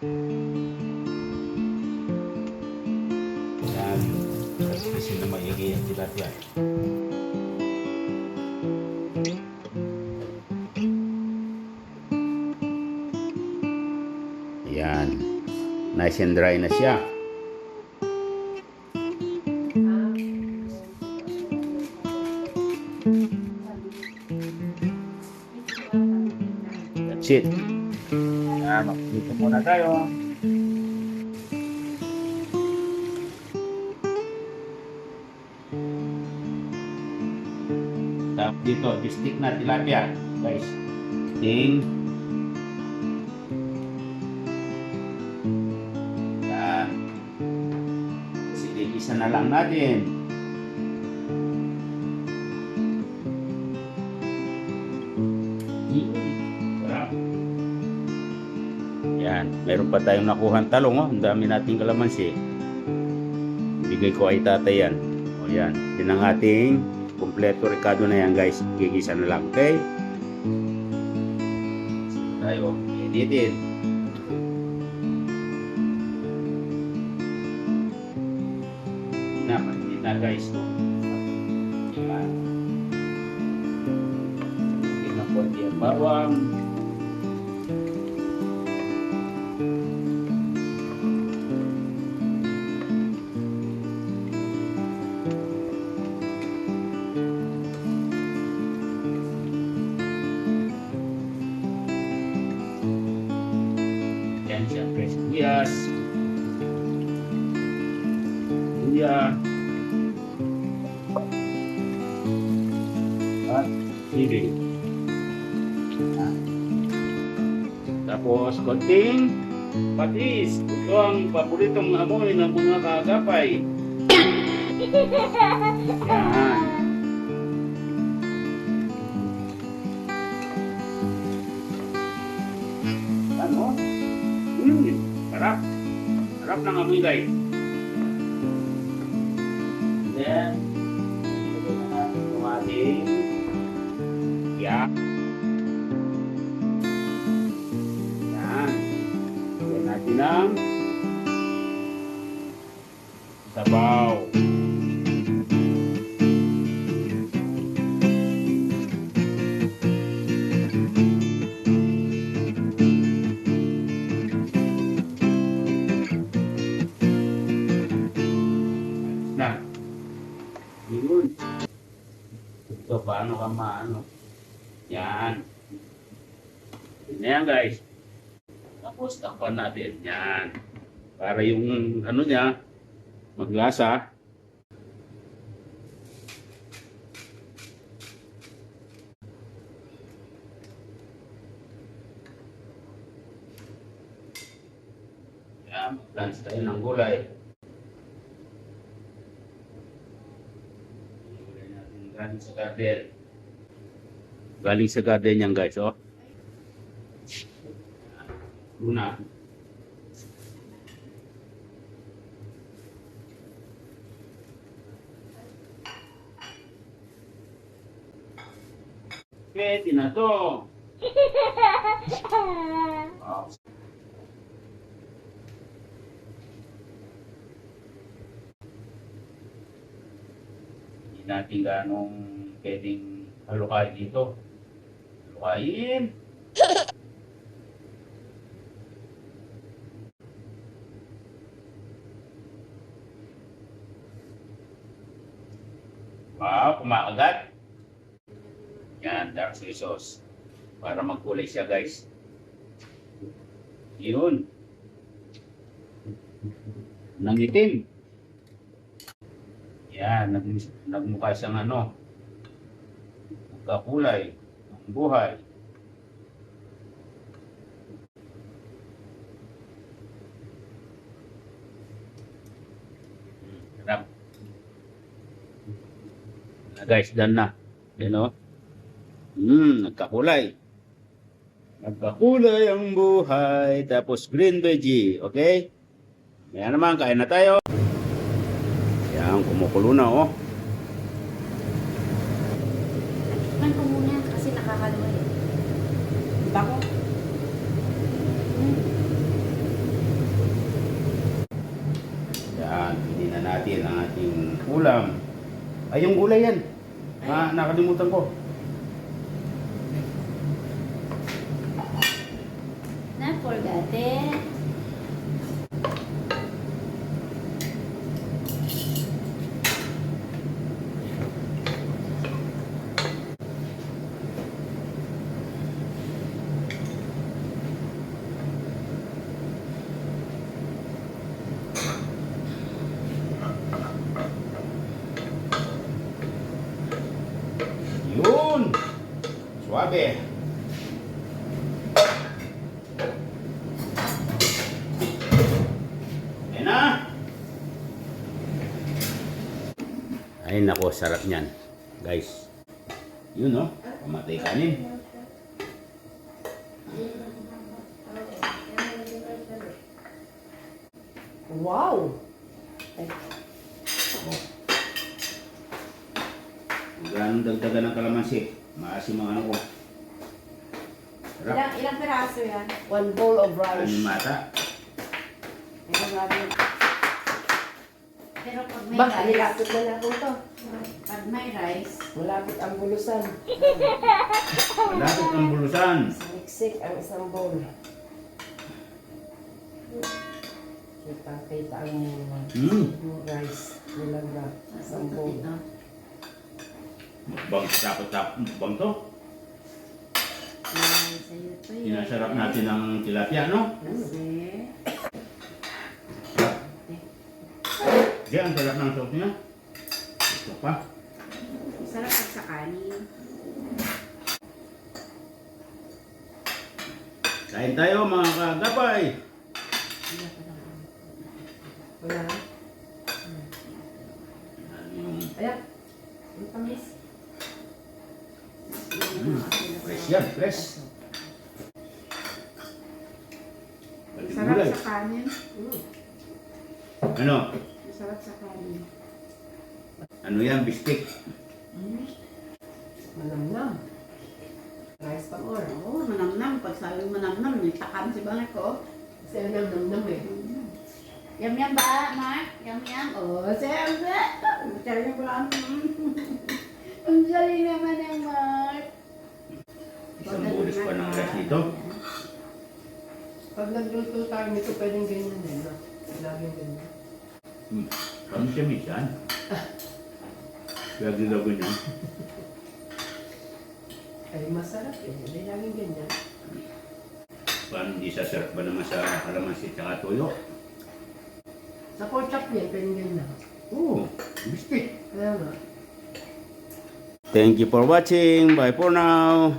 Yan. Kasi na maigi ang tilapia. Yan. Nice and dry na siya. That's it. Yan, dito muna tayo. Tapos dito, stick na tilapia. Guys. Ting. Yan. Sinigisa na lang natin. Meron pa tayong nakuhan talong oh. Ang dami nating kalamansi. Bigay ko ay tatay yan. O yan, yun ang ating kompleto rekado na yan guys. Gigisa na lang, okay? Tayo, editin. Na, panit na guys. Yan. Tingnan ko ang bawang. Luya. At sili. Tapos konting patis. Ito ang paboritong amoy ng mga kagapay. Yan. Ano? Hmm, sarap. Sarap ng amoy guys. Yung Ito, paano ka maano? Yan. Na yan, guys. Tapos, takpan natin. Yan. Para yung, ano niya, maglasa. Yan, mag-lunch tayo ng. Gulay natin galing sa garden. Galing sa garden yan guys, oh. Luna. Pwede na to. Oh. Natin ganong pwedeng halukain dito. Halukain. Wow, kumakagat. Yan, dark soy sauce. Para magkulay siya, guys. Yun. Nangitim. Yan, nag, nagmukha siyang ano. Nagkakulay. Ang buhay. Sarap. Na guys, done na. Yan o. Hmm, nagkakulay. Nagkakulay ang buhay. Tapos green veggie. Okay? Yan naman, kain na tayo. Kulo na, oh. Man ko muna kasi nakakalawa eh. Bako. Yan, hindi na natin ang ating ulam. Ay, yung gulay yan. Na, nakalimutan ko. Na, forgot it. Suabe. Ayan na! Ay nako, sarap niyan. Guys. Yun no, pamatay kanin. Wow! Oh. Ganong dagdagan ng kalamansi. Maasim ang ano ko. Ilang, ilang piraso yan? One bowl of rice. mata. Pero grabe. Pero pag may Ba, rice, nilapit na na to. pag may rice, Malapit ang bulusan. Malapit ang bulusan. Siksik ang isang bowl. Kita-kita ang Hmm. yung rice. Nilaga. Isang bowl. ito. Mukbang tapos-tapos mukbang to. Ay, sa'yo to eh. Sinasarap natin ng tilapia, no? Kasi, Diyan, ang sarap ng sauce niya. Ito pa. sarap pag sa kanin. Kain tayo mga kagapay. Wala. Yung Ayan. Ang tamis. Mm, fresh yan, fresh. Gulay. sa kanin. Mm. Ano? Sarap sa kanin. Ano yan? Bistik. Manamnam. Rice pa more. Oo, manamnam. Pag sabi manamnam, may takam si Bangay ko. Kasi namnam eh. Yum yum ba, Mark? Yum yum? Oh, siyempre. Masyari ko lang. Ang galing naman ng Mark. Isang bulis pa ng rice dito. Pag nagluto tayo nito, pwedeng ganyan din. No? Laging ganyan. Hmm. Kami siya minsan. Kaya ginagawa niya. Ay, masarap eh. Hindi laging ganyan. Paano hindi sasarap ba naman sa kalamansi at tuyo? Sa chop niya, pwedeng ganyan. Oo, bistik. Kaya nga. Thank you for watching. Bye for now.